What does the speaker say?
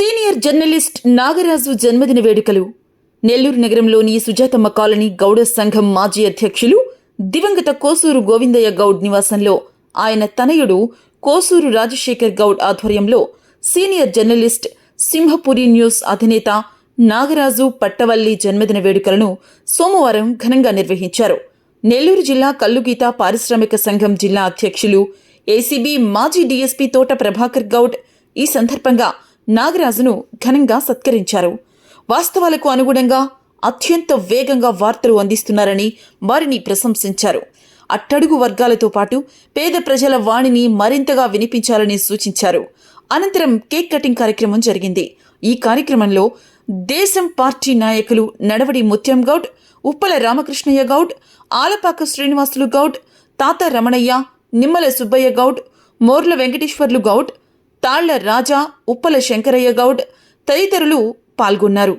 Senior journalist Nagaraju జన్మదిన వేడుకలు. నెల్లూరు నగరంలోని సుజాతమ్మ కాలనీ గౌడ సంఘం మాజీ అధ్యక్షులు దివంగత కోసూరు గోవిందయ్య గౌడ్ నివాసంలో ఆయన తనయుడు కోసూరు రాజశేఖర్ గౌడ్ ఆధ్వర్యంలో సీనియర్ జర్నలిస్ట్ సింహపురి న్యూస్ అధినేత నాగరాజు పట్టవల్లి జన్మదిన వేడుకలను సోమవారం ఘనంగా నిర్వహించారు. నెల్లూరు జిల్లా కల్లుగీత పారిశ్రామిక సంఘం జిల్లా అధ్యక్షులు ఏసీబీ మాజీ డీఎస్పీ తోట ప్రభాకర్ గౌడ్ ఈ సందర్భంగా నాగరాజును ఘనంగా సత్కరించారు. వాస్తవాలకు అనుగుణంగా అత్యంత వేగంగా వార్తలు అందిస్తున్నారని వారిని ప్రశంసించారు. అట్టడుగు వర్గాలతో పాటు పేద ప్రజల వాణిని మరింతగా వినిపించాలని సూచించారు. అనంతరం కేక్ కటింగ్ కార్యక్రమం జరిగింది. ఈ కార్యక్రమంలో దేశం పార్టీ నాయకులు నడవడి ముత్యం గౌడ్ ఉప్పల రామకృష్ణయ్య గౌడ్ ఆలపాక శ్రీనివాసులు గౌడ్ తాత రమణయ్య నిమ్మల సుబ్బయ్య గౌడ్ మోర్ల వెంకటేశ్వర్లు గౌడ్ తాళ్ళ రాజా ఉప్పల శంకరయ్య గౌడ్ తదితరులు పాల్గొన్నారు.